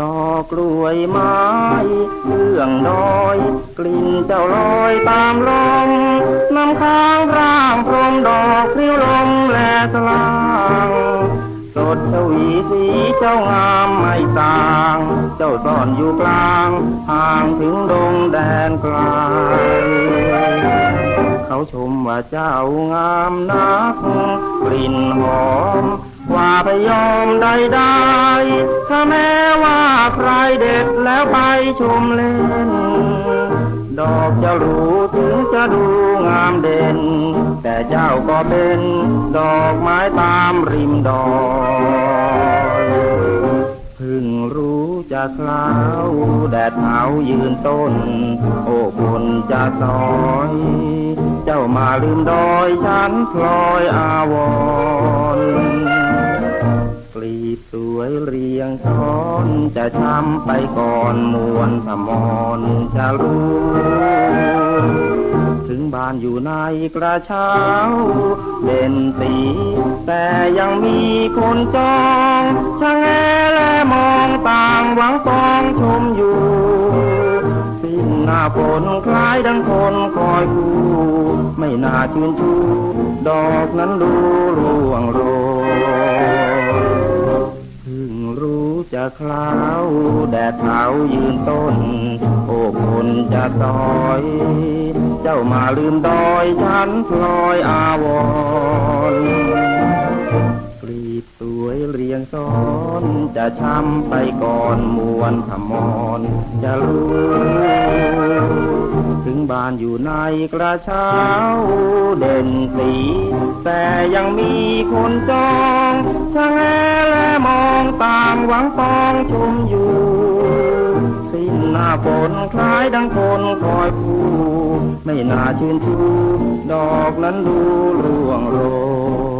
ดอกกล้วยไม้เรื่องดอย กลิ่นเจ้าลอยตามลมน้ำค้างร่างพรมดอกพริ้วลมและสลางสดชวีสีเจ้างามไม่ต่าง เจ้าซ่อนอยู่กลางห่างถึงดงแดนไกลเขาชมว่าเจ้างามนักกลิ่นหอม พยอมใดๆถ้าแม้ว่าใครเด็ดแล้วไปชมเล่น ดอกจะรู้ถึงจะดูงามเด่น แต่เจ้าก็เป็นดอกไม้ตามริมดอยเพิ่งรู้จะคล้าวแดดเผายืนต้น โอ้คนจะซอยเจ้ามาลืมดอยฉันพลอยอาวร จะช้ำไปก่อนมวนสมอนจะรู้ ถึงบ้านอยู่ในกระเช้าเด่นสี แต่ยังมีคนจองช่างแงและมองต่างหวังปองชมอยู่สิ้นหน้าฝนคล้ายดังคนคอยคู่ไม่น่าชื่นชูดอกนั้นดูร่วงโรย จะคล้าวแดดเผายืนต้น โอ้คนจะซอย เจ้ามาลืมดอยฉันพลอยอาวร จะช้ำไปก่อนมวนขมอนจะรู้ ถึงบ้านอยู่ในกระเช้าเด่นสี แต่ยังมีคนจองชะแงและมองต่างหวังปองชมอยู่ สิ้นหน้าฝนคล้ายดังคนคอยคู่ไม่น่าชื่นชูดอกนั้นดูร่วงโรย